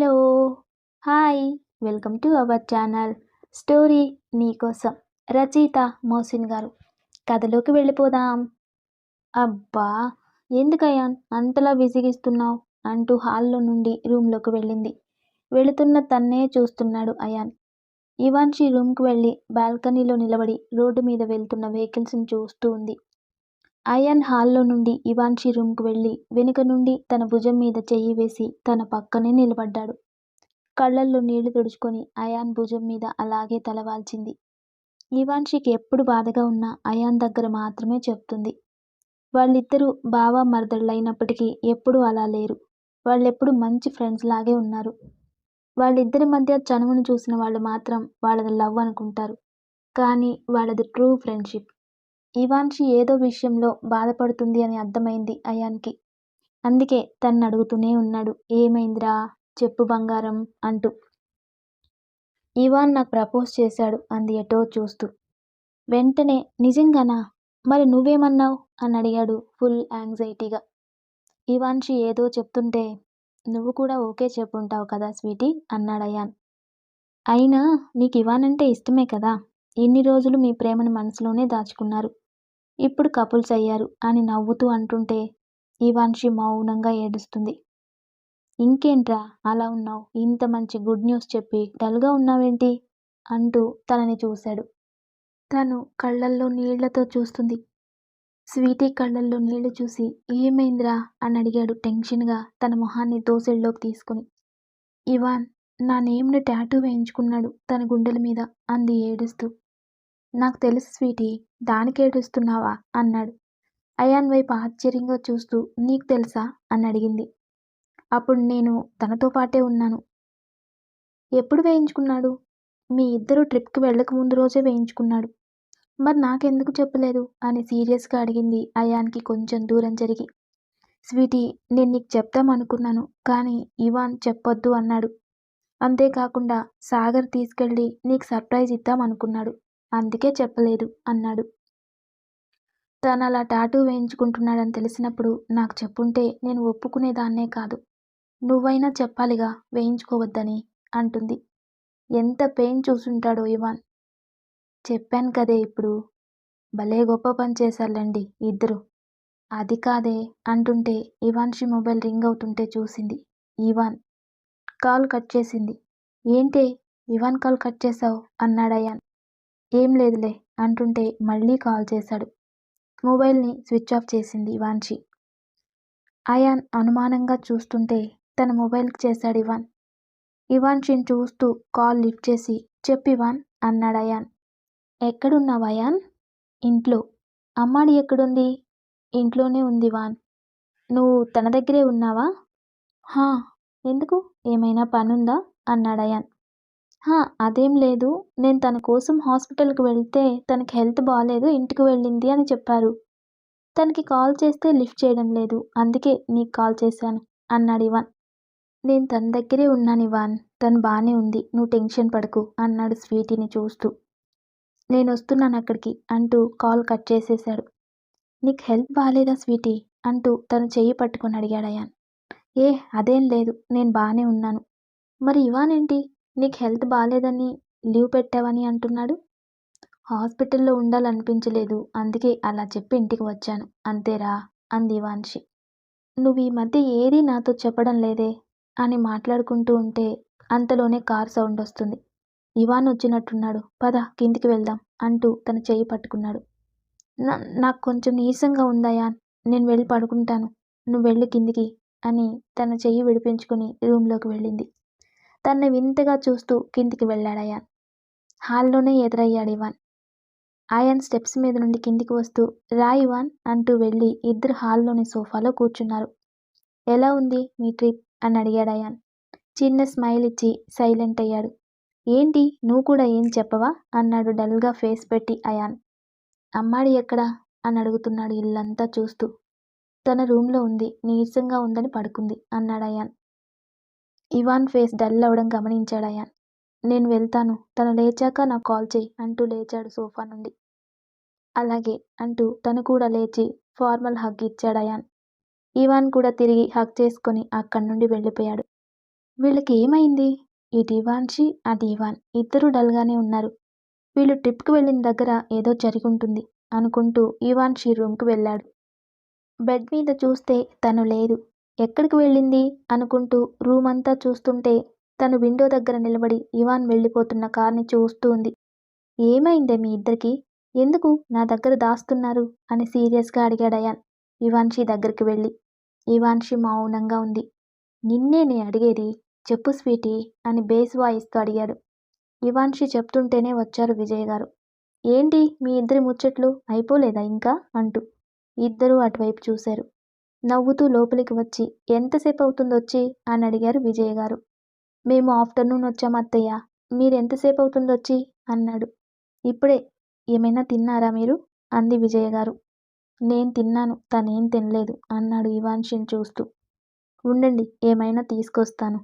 Hello hi welcome to our channel. Story నీకోసం రచయిత మోసిన్ గారు. కథలోకి వెళ్ళిపోదాం. అబ్బా ఎందుకయ్యా అంతలా విసిగిస్తున్నావు? అంటూ హాల్లో నుండి రూమ్లోకి వెళ్ళింది. వెళుతున్న తన్నే చూస్తున్నాడు అయాన్. ఇవాన్షి రూమ్కి వెళ్ళి బాల్కనీలో నిలబడి రోడ్డు మీద వెళ్తున్న వెహికల్స్ని చూస్తూ ఉంది. అయాన్ హాల్లో నుండి ఇవాన్షి రూమ్కు వెళ్ళి వెనుక నుండి తన భుజం మీద చెయ్యి వేసి తన పక్కనే నిలబడ్డాడు. కళ్ళల్లో నీళ్ళు తుడుచుకొని అయాన్ భుజం మీద అలాగే తలవాల్చింది. ఇవాన్షికి ఎప్పుడు బాధగా ఉన్నా అయాన్ దగ్గర మాత్రమే చెప్తుంది. వాళ్ళిద్దరూ బావా మరదళ్ళైనప్పటికీ ఎప్పుడూ అలా లేరు. వాళ్ళెప్పుడు మంచి ఫ్రెండ్స్ లాగే ఉన్నారు. వాళ్ళిద్దరి మధ్య చనువును చూసిన వాళ్ళు మాత్రం వాళ్ళది లవ్ అనుకుంటారు. కానీ వాళ్ళది ట్రూ ఫ్రెండ్షిప్. ఇవాన్షి ఏదో విషయంలో బాధపడుతుంది అని అర్థమైంది అయాన్కి. అందుకే తన్ను అడుగుతూనే ఉన్నాడు. ఏమైందిరా? చెప్పు బంగారం అంటూ. ఇవాన్ నాకు ప్రపోజ్ చేశాడు అంది ఎటో చూస్తూ. వెంటనే నిజంగానా? మరి నువ్వేమన్నావు? అని అడిగాడు ఫుల్ యాంగ్జైటీగా. ఇవాన్షి ఏదో చెప్తుంటే నువ్వు కూడా ఓకే చెప్పుంటావు కదా స్వీటీ? అన్నాడు అయాన్. అయినా నీకు ఇవాన్ అంటే ఇష్టమే కదా? ఇన్ని రోజులు మీ ప్రేమను మనసులోనే దాచుకున్నారు. ఇప్పుడు కపుల్స్ అయ్యారు అని నవ్వుతూ అంటుంటే ఇవాన్షి మౌనంగా ఏడుస్తుంది. ఇంకేంట్రా అలా ఉన్నావు? ఇంత మంచి గుడ్ న్యూస్ చెప్పి డల్గా ఉన్నావేంటి? అంటూ తనని చూశాడు. తను కళ్ళల్లో నీళ్ళతో చూస్తుంది. స్వీటీ కళ్ళల్లో నీళ్ళు చూసి ఏమైందిరా? అని అడిగాడు టెన్షన్గా తన మొహాన్ని దోసెల్లోకి తీసుకుని. ఇవాన్ నా నేమ్ను టాటూ వేయించుకున్నాడు తన గుండెల మీద అంది ఏడుస్తూ. నాకు తెలుసు స్వీటీ దానికేడుస్తున్నావా? అన్నాడు. అయాన్ వైపు ఆశ్చర్యంగా చూస్తూ నీకు తెలుసా? అని అడిగింది. అప్పుడు నేను తనతో పాటే ఉన్నాను. ఎప్పుడు వేయించుకున్నాడు? మీ ఇద్దరు ట్రిప్కి వెళ్ళక ముందు రోజే వేయించుకున్నాడు. మరి నాకెందుకు చెప్పలేదు? అని సీరియస్గా అడిగింది అయాన్కి కొంచెం దూరం జరిగి. స్వీటీ నేను నీకు చెప్తామనుకున్నాను కానీ ఇవాన్ చెప్పొద్దు అన్నాడు. అంతేకాకుండా సాగర్ తీసుకెళ్ళి నీకు సర్ప్రైజ్ ఇద్దామనుకున్నాడు అందుకే చెప్పలేదు అన్నాడు. తను అలా టాటూ వేయించుకుంటున్నాడని తెలిసినప్పుడు నాకు చెప్పుంటే నేను ఒప్పుకునేదాన్నే కాదు. నువ్వైనా చెప్పాలిగా వేయించుకోవద్దని అంటుంది. ఎంత పెయిన్ చూసుంటాడో ఇవాన్. చెప్పాను కదే ఇప్పుడు. భలే గొప్ప పని చేశారులేండి ఇద్దరు. అది కాదే అంటుంటే ఇవాన్షి మొబైల్ రింగ్ అవుతుంటే చూసింది. ఇవాన్ కాల్ కట్ చేసింది. ఏంటే ఇవాన్ కాల్ కట్ చేశావు? అన్నాడు అయాన్. ఏం లేదులే అంటుంటే మళ్ళీ కాల్ చేశాడు. మొబైల్ని స్విచ్ ఆఫ్ చేసింది ఇవాన్షి అయాన్ అనుమానంగా చూస్తుంటే తన మొబైల్కి చేశాడు ఇవాన్. ఇవాన్షిని చూస్తూ కాల్ లిఫ్ట్ చేసి చెప్పివాన్ అన్నాడు అయాన్. ఎక్కడున్నావు అయాన్? ఇంట్లో. అమ్మాడి ఎక్కడుంది? ఇంట్లోనే ఉంది వాన్. నువ్వు తన దగ్గరే ఉన్నావా? హా ఎందుకు? ఏమైనా పనుందా? అన్నాడు అయాన్. అదేం లేదు. నేను తన కోసం హాస్పిటల్కి వెళ్తే తనకి హెల్త్ బాగాలేదు ఇంటికి వెళ్ళింది అని చెప్పారు. తనకి కాల్ చేస్తే లిఫ్ట్ చేయడం లేదు. అందుకే నీకు కాల్ చేశాను అన్నాడు ఇవాన్. నేను తన దగ్గరే ఉన్నాను ఇవాన్. తను బాగానే ఉంది. నువ్వు టెన్షన్ పడకు అన్నాడు స్వీటీని చూస్తూ. నేను వస్తున్నాను అక్కడికి అంటూ కాల్ కట్ చేసేశాడు. నీకు హెల్త్ బాగాలేదా స్వీటీ? అంటూ తను చెయ్యి పట్టుకొని అడిగాడు అయాన్. ఏ అదేం లేదు. నేను బాగానే ఉన్నాను. మరి ఇవాన్ ఏంటి? నీకు హెల్త్ బాగాలేదని లీవ్ పెట్టావని అంటున్నాడు. హాస్పిటల్లో ఉండాలనిపించలేదు. అందుకే అలా చెప్పి ఇంటికి వచ్చాను. అంతేరా అంది వాన్షి నువ్వు ఈ మధ్య ఏదీ నాతో చెప్పడం లేదే అని మాట్లాడుకుంటూ ఉంటే అంతలోనే కార్ సౌండ్ వస్తుంది. ఇవాన్ వచ్చినట్టున్నాడు. పద కిందికి వెళ్దాం అంటూ తన చెయ్యి పట్టుకున్నాడు. నాకు కొంచెం నీరసంగా ఉందయా నేను వెళ్ళి పడుకుంటాను. నువ్వు వెళ్ళి కిందికి అని తన చెయ్యి విడిపించుకుని రూమ్లోకి వెళ్ళింది. తన్ని వింతగా చూస్తూ కిందికి వెళ్ళాడు అయాన్. హాల్లోనే ఎదురయ్యాడు ఇవాన్. ఆయన్ స్టెప్స్ మీద నుండి కిందికి వస్తూ రా ఇవాన్ అంటూ వెళ్ళి ఇద్దరు హాల్లోని సోఫాలో కూర్చున్నారు. ఎలా ఉంది మీ ట్రిప్? అని అడిగాడు అయాన్. చిన్న స్మైల్ ఇచ్చి సైలెంట్ అయ్యాడు. ఏంటి? నువ్వు కూడా ఏం చెప్పవా? అన్నాడు డల్గా ఫేస్ పెట్టి అయాన్. అమ్మాడి ఎక్కడా? అని అడుగుతున్నాడు ఇల్లంతా చూస్తూ. తన రూమ్లో ఉంది నీరసంగా ఉందని పడుకుంది అన్నాడు అయాన్. ఇవాన్ ఫేస్ డల్ అవ్వడం గమనించాడు అయాన్. నేను వెళ్తాను. తను లేచాక నాకు కాల్ చేయి అంటూ లేచాడు సోఫా నుండి. అలాగే అంటూ తను కూడా లేచి ఫార్మల్ హగ్ ఇచ్చాడు అయాన్. ఇవాన్ కూడా తిరిగి హగ్ చేసుకొని అక్కడి నుండి వెళ్ళిపోయాడు. వీళ్ళకి ఏమైంది? ఇటు ఇవాన్షి అటు ఇవాన్. ఇద్దరూ డల్గానే ఉన్నారు. వీళ్ళు ట్రిప్కి వెళ్ళిన దగ్గర ఏదో జరిగి ఉంటుంది అనుకుంటూ ఇవాన్షి రూమ్కి వెళ్ళాడు. బెడ్ మీద చూస్తే తను లేదు. ఎక్కడికి వెళ్ళింది? అనుకుంటూ రూమ్ అంతా చూస్తుంటే తను విండో దగ్గర నిలబడి ఇవాన్ వెళ్ళిపోతున్న కార్ని చూస్తూ ఉంది. ఏమైందే మీ ఇద్దరికి? ఎందుకు నా దగ్గర దాస్తున్నారు? అని సీరియస్గా అడిగాడు అయాన్. ఇవాన్షి దగ్గరికి వెళ్ళి ఇవాన్షి మౌనంగా ఉంది. నిన్నే నేను అడిగేది? చెప్పు స్వీటీ అని బేస్ వాయిస్తో అడిగాడు. ఇవాన్షి చెప్తుంటేనే వచ్చారు విజయ్ గారు. ఏంటి మీ ఇద్దరి ముచ్చట్లు అయిపోలేదా ఇంకా? అంటూ ఇద్దరూ అటువైపు చూశారు. నవ్వుతూ లోపలికి వచ్చి ఎంతసేపు అవుతుంది వచ్చి అని అడిగారు విజయ్ గారు. మేము ఆఫ్టర్నూన్ వచ్చాం అత్తయ్య. మీరు ఎంతసేపు అవుతుంది వచ్చి అన్నాడు. ఇప్పుడే. ఏమైనా తిన్నారా మీరు? అంది విజయ గారు. నేను తిన్నాను. తనేం తినలేదు అన్నాడు ఇవాన్షిని చూస్తూ. ఉండండి. ఏమైనా తీసుకొస్తాను.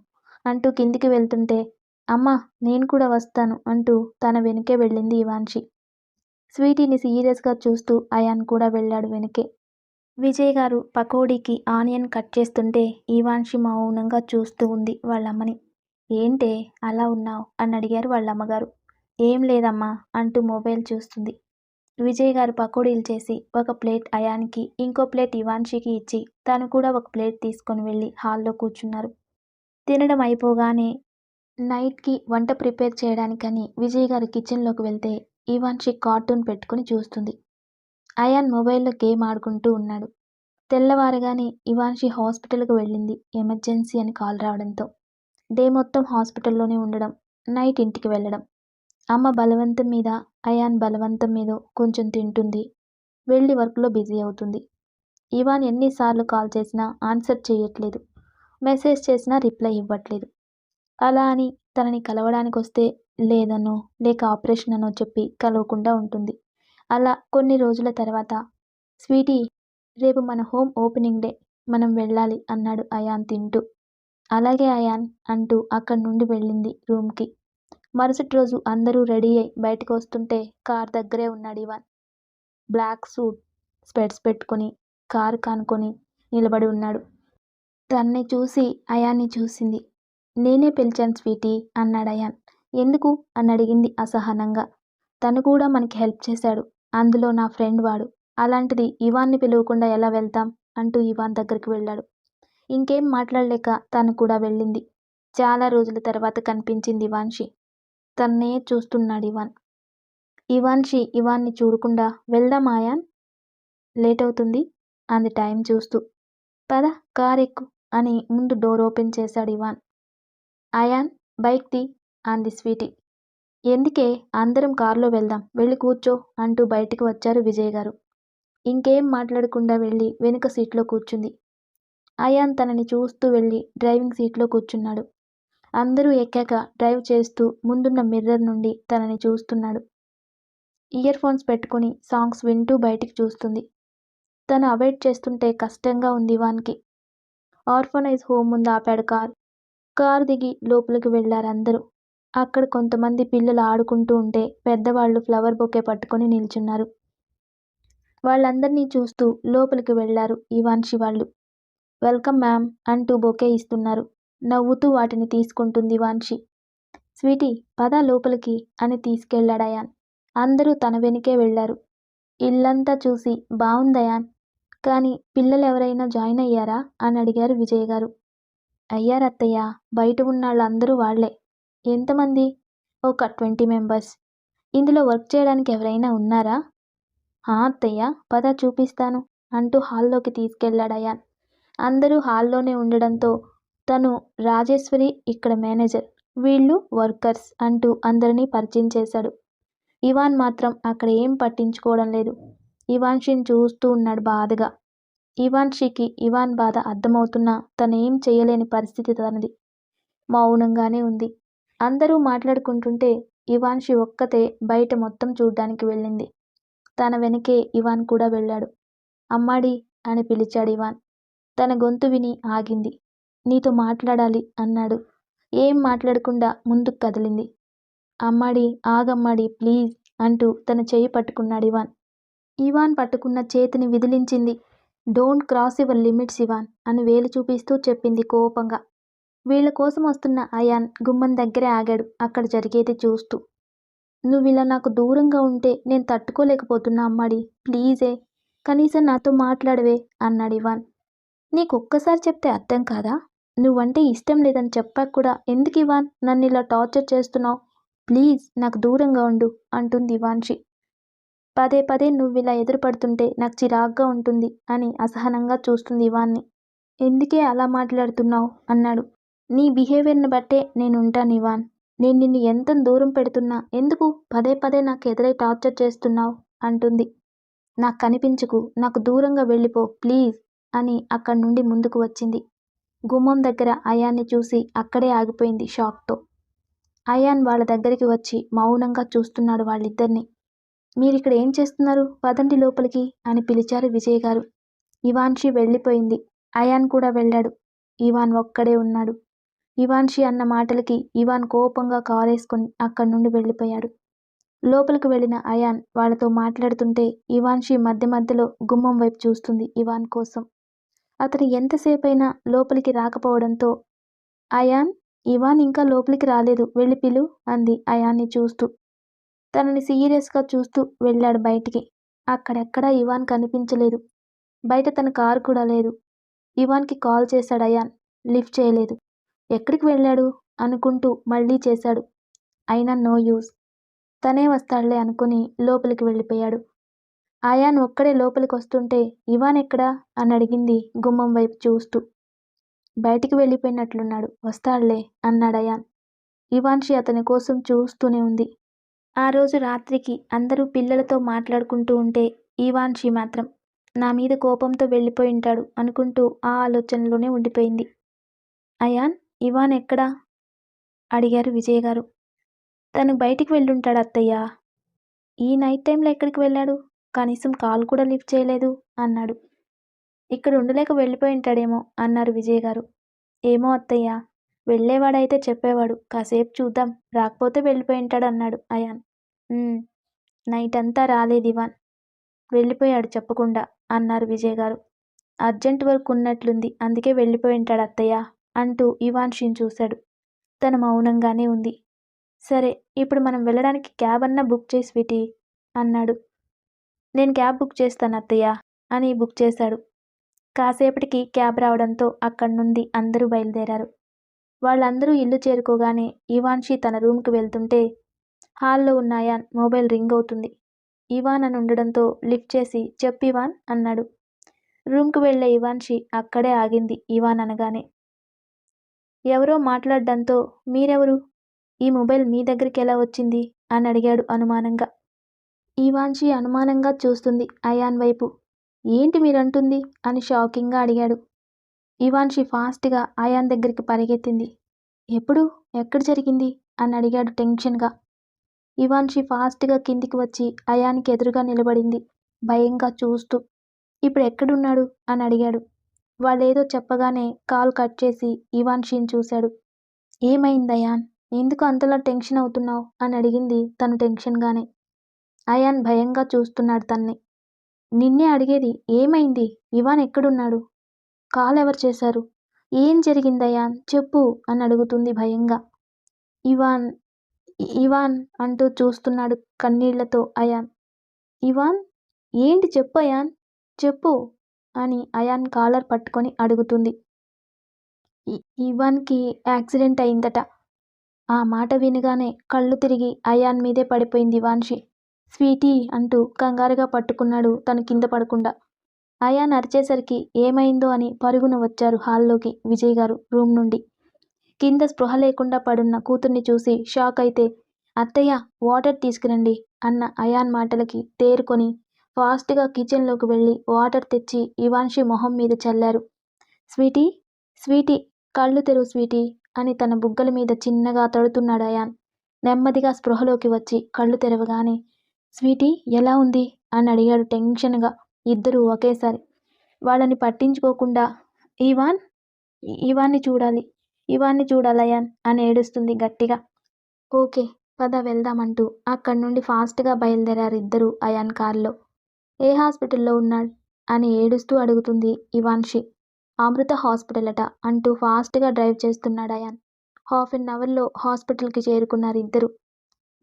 అంటూ కిందికి వెళ్తుంటే అమ్మా నేను కూడా వస్తాను అంటూ తన వెనుకే వెళ్ళింది ఇవాన్షి. స్వీటీని సీరియస్గా చూస్తూ అయాన్ కూడా వెళ్ళాడు వెనకే. విజయ్ గారు పకోడీకి ఆనియన్ కట్ చేస్తుంటే ఇవాన్షి మౌనంగా చూస్తూ ఉంది వాళ్ళమ్మని. ఏంటే అలా ఉన్నావు? అని అడిగారు వాళ్ళ అమ్మగారు ఏం లేదమ్మా అంటూ మొబైల్ చూస్తుంది. విజయ్ గారు పకోడీలు చేసి ఒక ప్లేట్ అయానికి ఇంకో ప్లేట్ ఇవాన్షికి ఇచ్చి తను కూడా ఒక ప్లేట్ తీసుకొని వెళ్ళి హాల్లో కూర్చున్నారు. తినడం అయిపోగానే నైట్కి వంట ప్రిపేర్ చేయడానికని విజయ్ గారు కిచెన్లోకి వెళ్తే ఇవాన్షి కార్టూన్ పెట్టుకుని చూస్తుంది. అయాన్ మొబైల్లో గేమ్ ఆడుకుంటూ ఉన్నాడు. తెల్లవారగానే ఇవాన్షి హాస్పిటల్కి వెళ్ళింది ఎమర్జెన్సీ అని కాల్ రావడంతో. డే మొత్తం హాస్పిటల్లోనే ఉండడం నైట్ ఇంటికి వెళ్ళడం. అమ్మ బలవంతం మీద అయాన్ బలవంతం మీద కొంచెం తింటుంది. వెళ్ళి వర్క్లో బిజీ అవుతుంది. ఇవాన్ ఎన్నిసార్లు కాల్ చేసినా ఆన్సర్ చేయట్లేదు. మెసేజ్ చేసినా రిప్లై ఇవ్వట్లేదు. అలా అని తనని కలవడానికి వస్తే లేదనో లేక ఆపరేషన్ అనో చెప్పి కలవకుండా ఉంటుంది. అలా కొన్ని రోజుల తర్వాత స్వీటీ రేపు మన హోమ్ ఓపెనింగ్ డే మనం వెళ్ళాలి అన్నాడు అయాన్ తింటూ. అలాగే అయాన్ అంటూ అక్కడి నుండి వెళ్ళింది రూమ్కి. మరుసటి రోజు అందరూ రెడీ అయి బయటకు వస్తుంటే కార్ దగ్గరే ఉన్నాడు ఇవాన్. బ్లాక్ సూట్ స్పెట్స్ పెట్టుకొని కారు కానుకొని నిలబడి ఉన్నాడు. తన్ని చూసి అయాన్ని చూసింది. నేనే పిలిచాను స్వీటీ అన్నాడు అయాన్. ఎందుకు? అని అడిగింది అసహనంగా. తను కూడా మనకి హెల్ప్ చేశాడు. అందులో నా ఫ్రెండ్ వాడు. అలాంటిది ఇవాన్ని పిలవకుండా ఎలా వెళ్తాం? అంటూ ఇవాన్ దగ్గరికి వెళ్ళాడు. ఇంకేం మాట్లాడలేక తను కూడా వెళ్ళింది. చాలా రోజుల తర్వాత కనిపించింది ఇవాన్షి. తన్నే చూస్తున్నాడు ఇవాన్. ఇవాన్షి ఇవాన్ని చూడకుండా వెళ్దాం ఆయాన్? లేట్ అవుతుంది అంది టైం చూస్తూ. పద కార్ ఎక్కు అని ముందు డోర్ ఓపెన్ చేశాడు ఇవాన్. అయాన్ బైక్ తీ అంది స్వీటీ. ఎందుకే? అందరం కారులో వెళ్దాం. వెళ్ళి కూర్చో అంటూ బయటికి వచ్చారు విజయ్ గారు. ఇంకేం మాట్లాడకుండా వెళ్ళి వెనుక సీట్లో కూర్చుంది. అయాన్ తనని చూస్తూ వెళ్ళి డ్రైవింగ్ సీట్లో కూర్చున్నాడు. అందరూ ఎక్కాక డ్రైవ్ చేస్తూ ముందున్న మిర్రర్ నుండి తనని చూస్తున్నాడు. ఇయర్ ఫోన్స్ పెట్టుకుని సాంగ్స్ వింటూ బయటికి చూస్తుంది. తను అవాయిడ్ చేస్తుంటే కష్టంగా ఉంది వానికి. ఆర్ఫనైజ్ హోమ్ ముందు ఆపాడు కార్. కారు దిగి లోపలికి వెళ్ళారు అందరూ. అక్కడ కొంతమంది పిల్లలు ఆడుకుంటూ ఉంటే పెద్దవాళ్ళు ఫ్లవర్ బొకే పట్టుకొని నిల్చున్నారు. వాళ్ళందరినీ చూస్తూ లోపలికి వెళ్ళారు ఇవాన్షి వాళ్ళు. వెల్కమ్ మ్యామ్ అంటూ బొకే ఇస్తున్నారు. నవ్వుతూ వాటిని తీసుకుంటుంది వాన్షి స్వీటీ పద లోపలికి అని తీసుకెళ్ళాడయాన్ అందరూ తన వెనుకే వెళ్ళారు ఇల్లంతా చూసి బాగుందయాన్ కానీ పిల్లలు ఎవరైనా జాయిన్ అయ్యారా? అని అడిగారు విజయ్ గారు. అయ్యారత్తయ్య. బయట ఉన్న వాళ్ళందరూ వాళ్ళే ఎంతమంది? ఒక ట్వంటీ మెంబర్స్. ఇందులో వర్క్ చేయడానికి ఎవరైనా ఉన్నారా? అత్తయ్య పద చూపిస్తాను అంటూ హాల్లోకి తీసుకెళ్ళాడు అయాన్. అందరూ హాల్లోనే ఉండడంతో తను రాజేశ్వరి ఇక్కడ మేనేజర్ వీళ్ళు వర్కర్స్ అంటూ అందరినీ పరిచయం చేశాడు. ఇవాన్ మాత్రం అక్కడ ఏం పట్టించుకోవడం లేదు. ఇవాన్షిని చూస్తూ ఉన్నాడు బాధగా. ఇవాన్షికి ఇవాన్ బాధ అర్థమవుతున్నా తను ఏం చేయలేని పరిస్థితి తనది. మౌనంగానే ఉంది. అందరూ మాట్లాడుకుంటుంటే ఇవాన్షి ఒక్కతే బయట మొత్తం చూడ్డానికి వెళ్ళింది. తన వెనకే ఇవాన్ కూడా వెళ్ళాడు. అమ్మాడి అని పిలిచాడు ఇవాన్. తన గొంతు విని ఆగింది. నీతో మాట్లాడాలి అన్నాడు. ఏం మాట్లాడకుండా ముందుకు కదిలింది. అమ్మాడి ఆగమ్మాడి ప్లీజ్ అంటూ తన చేయి పట్టుకున్నాడు ఇవాన్. ఇవాన్ పట్టుకున్న చేతిని విదిలించింది. Don't cross your limits Ivaan అని వేలు చూపిస్తూ చెప్పింది కోపంగా. వీళ్ళ కోసం వస్తున్న అయాన్ గుమ్మం దగ్గరే ఆగాడు. అక్కడ జరిగేది చూస్తూ. నువ్వు ఇలా నాకు దూరంగా ఉంటే నేను తట్టుకోలేకపోతున్నా అమ్మాడి. ప్లీజే. కనీసం నాతో మాట్లాడవే అన్నాడు ఇవాన్. నీకు ఒక్కసారి చెప్తే అర్థం కాదా? నువ్వంటే ఇష్టం లేదని చెప్పాక కూడా ఎందుకు ఇవాన్ నన్ను ఇలా టార్చర్ చేస్తున్నావు? ప్లీజ్ నాకు దూరంగా ఉండు అంటుంది ఇవాన్షి. పదే పదే నువ్వు ఇలా ఎదురుపడుతుంటే నాకు చిరాగ్గా ఉంటుంది అని అసహనంగా చూస్తుంది ఇవాన్ని. ఎందుకే అలా మాట్లాడుతున్నావు? అన్నాడు. నీ బిహేవియర్ని బట్టే నేను ఉంటాను ఇవాన్ నేను నిన్ను ఎంత దూరం పెడుతున్నా ఎందుకు పదే పదే నాకు ఎదురై టార్చర్ చేస్తున్నావు? అంటుంది. నాకు కనిపించకు నాకు దూరంగా వెళ్ళిపో ప్లీజ్ అని అక్కడి నుండి ముందుకు వచ్చింది. గుమ్మం దగ్గర అయాన్ని చూసి అక్కడే ఆగిపోయింది షాక్తో. అయాన్ వాళ్ళ దగ్గరికి వచ్చి మౌనంగా చూస్తున్నాడు వాళ్ళిద్దరిని. మీరిక్కడ ఏం చేస్తున్నారు? పదండి లోపలికి అని పిలిచారు విజయ్ గారు. ఇవాన్షి వెళ్ళిపోయింది. అయాన్ కూడా వెళ్ళాడు. ఇవాన్ ఒక్కడే ఉన్నాడు. ఇవాన్షి అన్న మాటలకి ఇవాన్ కోపంగా కారేసుకొని అక్కడి నుండి వెళ్ళిపోయాడు. లోపలికి వెళ్ళిన అయాన్ వాళ్ళతో మాట్లాడుతుంటే ఇవాన్షి మధ్య మధ్యలో గుమ్మం వైపు చూస్తుంది ఇవాన్ కోసం. అతను ఎంతసేపైనా లోపలికి రాకపోవడంతో అయాన్ ఇవాన్ ఇంకా లోపలికి రాలేదు వెళ్ళి పిలు అంది అయాన్ని చూస్తూ. తనని సీరియస్గా చూస్తూ వెళ్ళాడు బయటికి. అక్కడెక్కడా ఇవాన్ కనిపించలేదు. బయట తన కారు కూడా లేదు. ఇవాన్కి కాల్ చేశాడు అయాన్. లిఫ్ట్ చేయలేదు. ఎక్కడికి వెళ్ళాడు? అనుకుంటూ మళ్ళీ చేశాడు. అయినా నో యూస్. తనే వస్తాడులే అనుకుని లోపలికి వెళ్ళిపోయాడు. ఆయాన్ ఒక్కడే లోపలికి వస్తుంటే ఇవాన్ ఎక్కడా? అని అడిగింది గుమ్మం వైపు చూస్తూ. బయటికి వెళ్ళిపోయినట్లున్నాడు. వస్తాడులే అన్నాడు అయాన్. ఇవాన్షి అతని కోసం చూస్తూనే ఉంది. ఆ రోజు రాత్రికి అందరూ పిల్లలతో మాట్లాడుకుంటూ ఉంటే ఇవాన్షి మాత్రం నా మీద కోపంతో వెళ్ళిపోయి ఉంటాడు అనుకుంటూ ఆ ఆలోచనలోనే ఉండిపోయింది. అయాన్ ఇవాన్ ఎక్కడా? అడిగారు విజయ్ గారు. తను బయటికి వెళ్ళుంటాడు అత్తయ్య. ఈ నైట్ టైంలో ఎక్కడికి వెళ్ళాడు? కనీసం కాల్ కూడా లిఫ్ట్ చేయలేదు అన్నాడు. ఇక్కడ ఉండలేక వెళ్ళిపోయి ఉంటాడేమో అన్నారు విజయ్ గారు. ఏమో అత్తయ్య వెళ్ళేవాడైతే చెప్పేవాడు. కాసేపు చూద్దాం రాకపోతే వెళ్ళిపోయి ఉంటాడు అన్నాడు అయాన్. నైట్ అంతా రాలేదు ఇవాన్. వెళ్ళిపోయాడు చెప్పకుండా అన్నారు విజయ్ గారు. అర్జెంట్ వర్క్ ఉన్నట్లుంది అందుకే వెళ్ళిపోయి ఉంటాడు అత్తయ్య. అంటూ ఇవాన్షిని చూశాడు. తను మౌనంగానే ఉంది. సరే ఇప్పుడు మనం వెళ్ళడానికి క్యాబ్ అన్నా బుక్ చేసి విటి అన్నాడు. నేను క్యాబ్ బుక్ చేస్తాను అత్తయ్య అని బుక్ చేశాడు. కాసేపటికి క్యాబ్ రావడంతో అక్కడి నుండి అందరూ బయలుదేరారు. వాళ్ళందరూ ఇల్లు చేరుకోగానే ఇవాన్షి తన రూమ్కి వెళ్తుంటే హాల్లో ఉన్న అయాన్ మొబైల్ రింగ్ అవుతుంది. ఇవాన్ అని ఉండడంతో లిఫ్ట్ చేసి చెప్పివాన్ అన్నాడు. రూమ్కి వెళ్ళే ఇవాన్షి అక్కడే ఆగింది. ఇవాన్ అనగానే ఎవరో మాట్లాడడంతో మీరెవరు? ఈ మొబైల్ మీ దగ్గరికి ఎలా వచ్చింది? అని అడిగాడు అనుమానంగా. ఈవాన్షి అనుమానంగా చూస్తుంది అయాన్ వైపు. ఏంటి మీరంటుంది? అని షాకింగ్గా అడిగాడు. ఇవాన్షి ఫాస్ట్గా అయాన్ దగ్గరికి పరిగెత్తింది. ఎప్పుడు? ఎక్కడ జరిగింది? అని అడిగాడు టెన్షన్గా. ఇవాన్షి ఫాస్ట్గా కిందికి వచ్చి అయాన్కి ఎదురుగా నిలబడింది భయంగా చూస్తూ. ఇప్పుడు ఎక్కడున్నాడు? అని అడిగాడు. వాళ్ళేదో చెప్పగానే కాల్ కట్ చేసి ఇవాన్ షీన్ చూశాడు. ఏమైంది అయాన్ ఎందుకు అంతలా టెన్షన్ అవుతున్నావు? అని అడిగింది తను టెన్షన్గానే. అయాన్ భయంగా చూస్తున్నాడు తన్ని. నిన్నే అడిగేది ఏమైంది? ఇవాన్ ఎక్కడున్నాడు? కాల్ ఎవరు చేశారు? ఏం జరిగింది అయాన్ చెప్పు అని అడుగుతుంది భయంగా. ఇవాన్ ఇవాన్ అంటూ చూస్తున్నాడు కన్నీళ్ళతో అయాన్. ఇవాన్? ఏంటి చెప్పు అయాన్? చెప్పు. అని అయాన్ కాలర్ పట్టుకొని అడుగుతుంది. ఇవాన్కి యాక్సిడెంట్ అయిందట. ఆ మాట వినగానే కళ్ళు తిరిగి అయాన్ మీదే పడిపోయింది వాన్షి. స్వీటీ అంటూ కంగారుగా పట్టుకున్నాడు తను కింద పడకుండా. అయాన్ అరిచేసరికి ఏమైందో అని పరుగున వచ్చారు హాల్లోకి విజయ్ గారు రూమ్ నుండి. కింద స్పృహ లేకుండా పడున్న కూతుర్ని చూసి షాక్ అయితే అత్తయ్య వాటర్ తీసుకురండి అన్న అయాన్ మాటలకి తేరుకొని ఫాస్ట్గా కిచెన్లోకి వెళ్ళి వాటర్ తెచ్చి ఇవాన్షి మొహం మీద చల్లారు. స్వీటీ స్వీటీ కళ్ళు తెరువు స్వీటీ అని తన బుగ్గల మీద చిన్నగా తడుతున్నాడు అయాన్. నెమ్మదిగా స్పృహలోకి వచ్చి కళ్ళు తెరవగానే స్వీటీ ఎలా ఉంది? అని అడిగాడు టెన్షన్గా ఇద్దరూ ఒకేసారి. వాళ్ళని పట్టించుకోకుండా ఇవాన్ ఇవాన్ని చూడాలి ఇవాన్ని చూడాలి అయాన్ అని ఏడుస్తుంది గట్టిగా. ఓకే పద వెళ్దామంటూ అక్కడి నుండి ఫాస్ట్గా బయలుదేరారు ఇద్దరు అయాన్ కారులో. ఏ హాస్పిటల్లో ఉన్నాడు? అని ఏడుస్తూ అడుగుతుంది ఇవాన్షి. అమృత హాస్పిటల్ అట అంటూ ఫాస్ట్గా డ్రైవ్ చేస్తున్నాడు అయాన్. హాఫ్ అన్ అవర్లో హాస్పిటల్కి చేరుకున్నారు ఇద్దరు.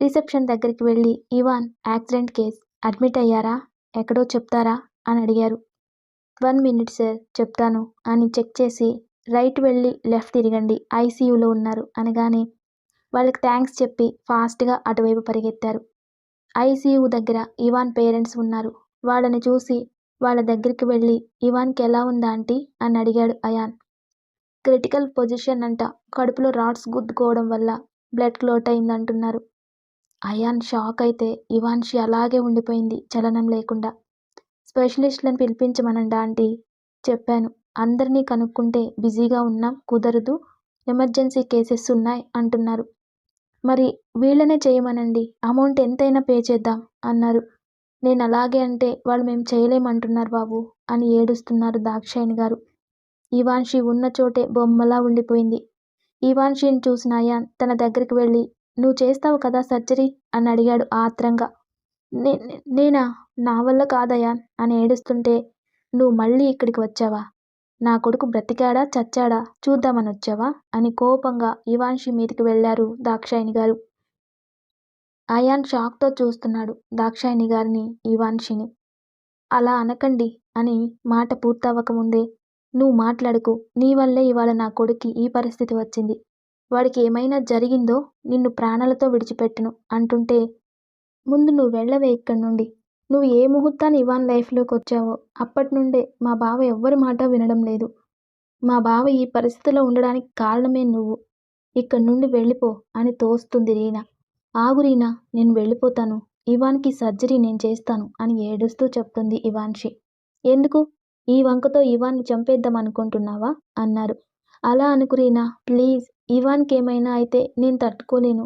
రిసెప్షన్ దగ్గరికి వెళ్ళి ఇవాన్ యాక్సిడెంట్ కేస్ అడ్మిట్ అయ్యారా? ఎక్కడో చెప్తారా? అని అడిగారు. వన్ మినిట్ సార్ చెప్తాను అని చెక్ చేసి రైట్ వెళ్ళి లెఫ్ట్ తిరగండి ఐసీయూలో ఉన్నారు అనగానే వాళ్ళకి థ్యాంక్స్ చెప్పి ఫాస్ట్గా అటువైపు పరిగెత్తారు. ఐసీయూ దగ్గర ఇవాన్ పేరెంట్స్ ఉన్నారు. వాళ్ళని చూసి వాళ్ళ దగ్గరికి వెళ్ళి ఇవాన్కి ఎలా ఉందా ఆంటీ? అని అడిగాడు అయాన్. క్రిటికల్ పొజిషన్ అంట. కడుపులో రాడ్స్ గుద్దుకోవడం వల్ల బ్లడ్ క్లోట్ అయిందంటున్నారు. అయాన్ షాక్ అయితే ఇవాన్షి అలాగే ఉండిపోయింది చలనం లేకుండా. స్పెషలిస్ట్లను పిలిపించమనండి ఆంటీ? చెప్పాను. అందరినీ కనుక్కుంటే బిజీగా ఉన్నాం కుదరదు ఎమర్జెన్సీ కేసెస్ ఉన్నాయి అంటున్నారు. మరి వీళ్ళనే చేయమనండి. అమౌంట్ ఎంతైనా పే చేద్దాం అన్నారు. నేను అలాగే అంటే వాళ్ళు మేము చేయలేమంటున్నారు బాబు అని ఏడుస్తున్నారు దాక్షాయణి గారు. ఇవాన్షి ఉన్న చోటే బొమ్మలా ఉండిపోయింది. ఇవాన్షిని చూసిన అయాన్ తన దగ్గరికి వెళ్ళి నువ్వు చేస్తావు కదా సర్జరీ? అని అడిగాడు ఆత్రంగా. నేనా? నా వల్ల కాదయాన్ అని ఏడుస్తుంటే నువ్వు మళ్ళీ ఇక్కడికి వచ్చావా? నా కొడుకు బ్రతికాడా చచ్చాడా? చూద్దామని వచ్చావా అని కోపంగా ఇవాన్షి మీదకి వెళ్ళారు దాక్షాయిని గారు. అయాన్ షాక్తో చూస్తున్నాడు దాక్షాయిని గారిని ఇవాన్షిని. అలా అనకండి అని మాట పూర్తవ్వకముందే నువ్వు మాట్లాడుకు నీ వల్లే ఇవాళ నా కొడుక్కి ఈ పరిస్థితి వచ్చింది. వాడికి ఏమైనా జరిగిందో నిన్ను ప్రాణాలతో విడిచిపెట్టను అంటుంటే ముందు నువ్వు వెళ్ళవే ఇక్కడి నుండి. నువ్వు ఏ ముహూర్తాన్ని ఇవాన్ లైఫ్లోకి వచ్చావో అప్పటి నుండే మా బావ ఎవ్వరి మాట వినడం లేదు. మా బావ ఈ పరిస్థితిలో ఉండడానికి కారణమే నువ్వు. ఇక్కడి నుండి వెళ్ళిపో అని తోస్తుంది రీనా. ఆగు రీనా నేను వెళ్ళిపోతాను. ఇవాన్కి సర్జరీ నేను చేస్తాను అని ఏడుస్తూ చెప్తుంది ఇవాన్షి. ఎందుకు? ఈ వంకతో ఇవాన్ని చంపేద్దాం అనుకుంటున్నావా? అన్నారు. అలా అనుకురీనా ప్లీజ్ ఇవాన్కి ఏమైనా అయితే నేను తట్టుకోలేను.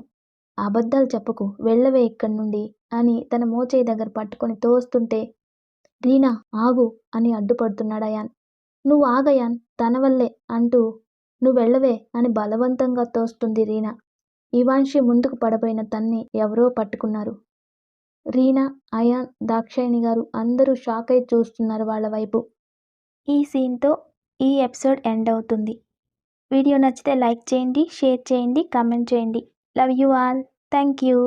అబద్ధాలు చెప్పకు వెళ్ళవే ఇక్కడి నుండి అని తన మోచేయి దగ్గర పట్టుకొని తోస్తుంటే రీనా ఆగు అని అడ్డుపడుతున్నాడు అయాన్. నువ్వు ఆగయాన్ తన వల్లే అంటూ నువ్వు వెళ్ళవే అని బలవంతంగా తోస్తుంది రీనా. ఇవాన్షి ముందుకు పడబోయిన తన్ని ఎవరో పట్టుకున్నారు. రీనా అయాన్ దాక్షాయిని గారు అందరూ షాక్ అయి చూస్తున్నారు వాళ్ళ వైపు. ఈ సీన్తో ఈ ఎపిసోడ్ ఎండ్ అవుతుంది. వీడియో నచ్చితే లైక్ చేయండి షేర్ చేయండి కామెంట్ చేయండి. Love you all. Thank you.